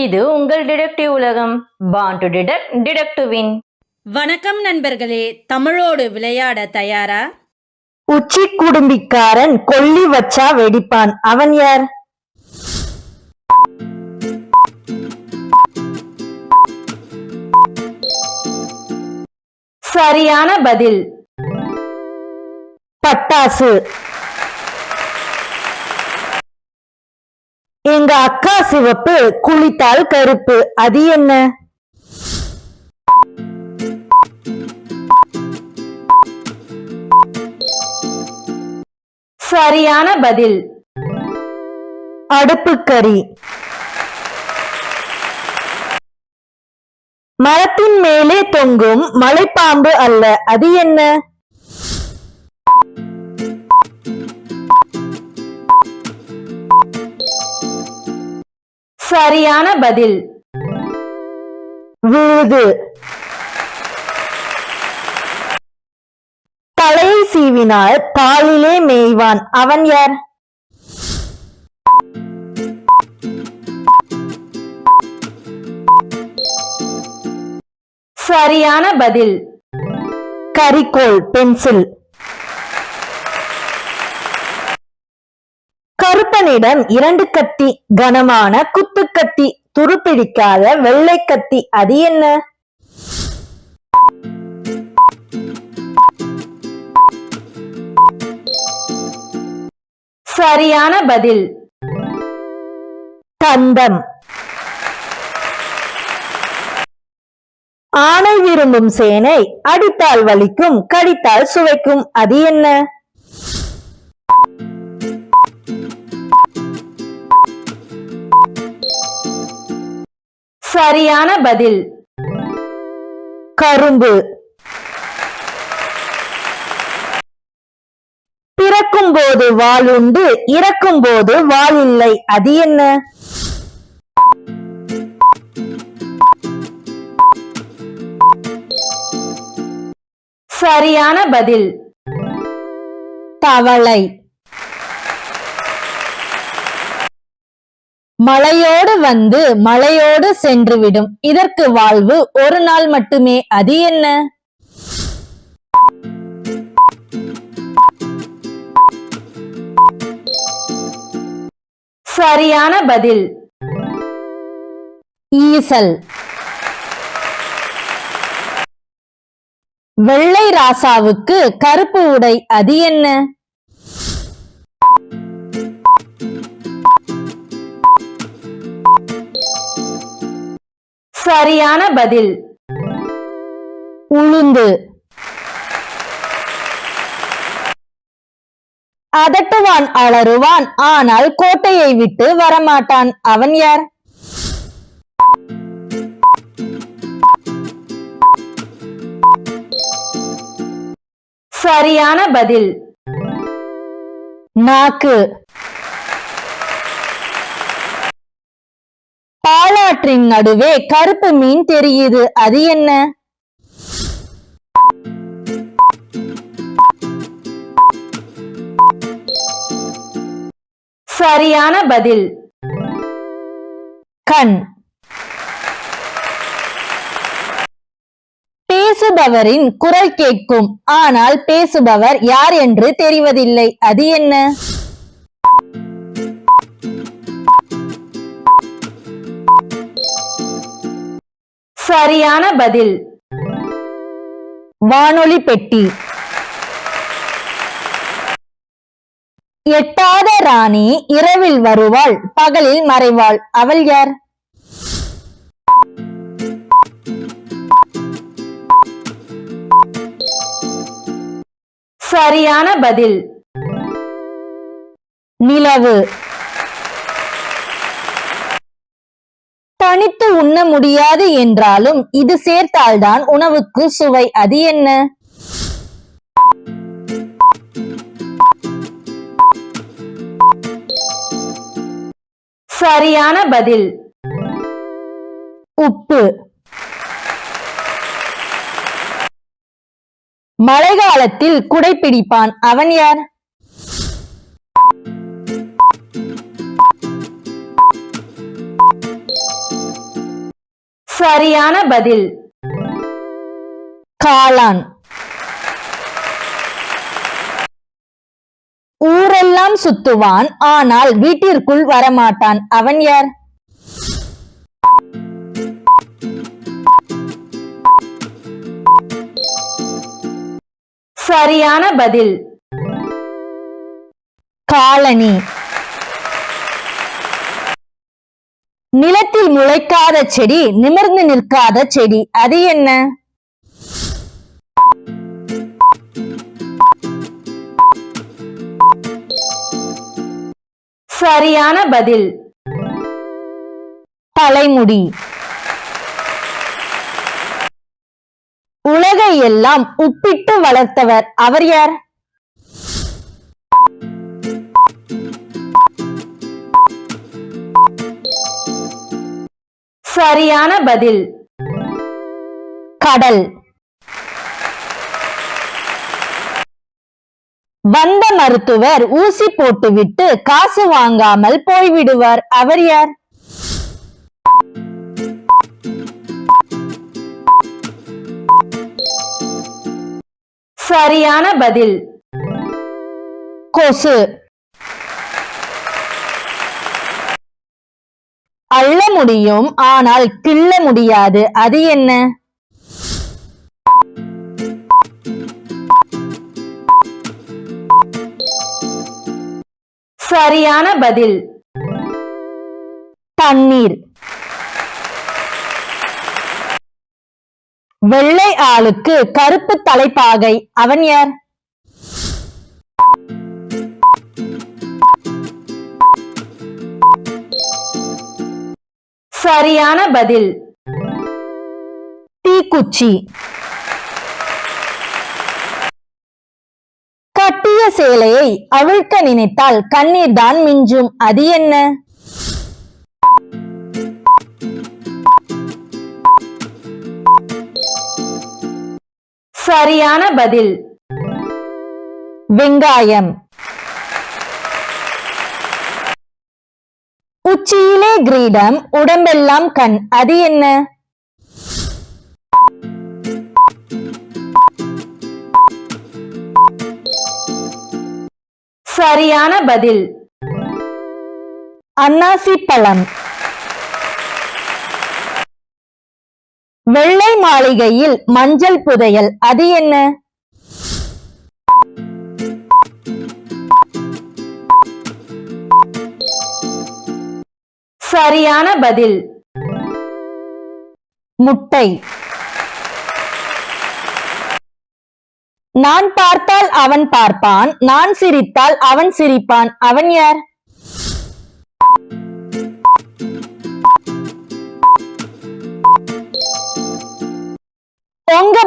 இது உங்கள் டிடெக்டிவ் உலகம். Born to detect detect to win வணக்கம் நண்பர்களே தமிழோடு விளையாட தயாரா? உச்சி குடும்பிக்காரன் கொல்லி வச்சா வெடிப்பான். அவன் யார்? சரியான பதில். பட்டாசு. சிவப்பு குளித்தால் கருப்பு. அது என்ன? சரியான பதில். அடுப்புக்கறி மரத்தின் மேலே தொங்கும் மலைப்பாம்பு அல்ல. அது என்ன? சரியான பதில். விழுது தலையை சீவினால் பாலிலே மேய்வான். அவன் யார்? சரியான பதில். கரிக்கோல் பென்சில். கருப்பனிடம் இரண்டு கத்தி கனமான குத்துக்கத்தி துருப்பிடிக்காத வெள்ளை கத்தி. அது என்ன? சரியான பதில். தந்தம். ஆணை விரும்பும் சேனை அடித்தால் வலிக்கும் கடித்தால் சுவைக்கும். அது என்ன? சரியான பதில். கரும்பு. பிறக்கும் போது வாள் உண்டு இறக்கும் போது வால் இல்லை. அது என்ன? சரியான பதில். தவளை. மலையோடு வந்து மலையோடு சென்றுவிடும். இதற்கு வாழ்வு ஒரு நாள் மட்டுமே. அது என்ன? சரியான பதில். ஈசல். வெள்ளை ராசாவுக்கு கருப்பு உடை. அது என்ன? சரியான பதில். உளுந்து. அதட்டுவான் அலறுவான் ஆனால் கோட்டையை விட்டு வரமாட்டான். அவன் யார்? சரியான பதில். நாக்கு. பாலாற்றின் நடுவே கருப்பு மீன் தெரியுது. அது என்ன? சரியான பதில். கண். பேசுபவரின் குரல் கேட்கும். ஆனால் பேசுபவர் யார் என்று தெரிவதில்லை. அது என்ன? சரியான பதில். வானொலி பெட்டி. எட்டாத ராணி இரவில் வருவாள் பகலில் மறைவாள். அவள் யார்? சரியான பதில். நிலவு. உண்ண முடியாது என்றாலும் இது சேர்த்தால்தான் உணவுக்கு சுவை. அது என்ன? சரியான பதில். உப்பு. மழைக்காலத்தில் குடை பிடிப்பான் அவன் யார்? சரியான பதில். காளான். ஊரெல்லாம் சுத்துவான் ஆனால் வீட்டிற்குள் வரமாட்டான். அவன் யார்? சரியான பதில். காலனி நிலத்தில் முளைக்காத செடி நிமிர்ந்து நிற்காத செடி. அது என்ன? சரியான பதில். தலைமுடி. உலகை எல்லாம் உப்பிட்டு வளர்த்தவர். அவர் யார்? சரியான பதில். கடல். வந்த மருத்துவர் ஊசி போட்டுவிட்டு காசு வாங்காமல் போய்விடுவார். அவர் யார்? சரியான பதில். கொசு. முடியும் ஆனால் கிள்ள முடியாது. அது என்ன? சரியான பதில். தண்ணீர். வெள்ளை ஆளுக்கு கருப்பு தலைப்பாகை. அவன் யார்? சரியான பதில். தீக்குச்சி. கட்டிய சேலையை அவிழ்க்க நினைத்தால் கண்ணீர் தான் மிஞ்சும். அது என்ன? சரியான பதில். வெங்காயம். உச்சியிலே கிரீடம் உடம்பெல்லாம் கண். அது என்ன? சரியான பதில். அன்னாசி பழம். வெள்ளை மாளிகையில் மஞ்சள் புதையல். அது என்ன? சரியான பதில். முட்டை. நான் பார்த்தால் அவன் பார்ப்பான் நான் சிரித்தால் அவன் சிரிப்பான். அவன் யார்?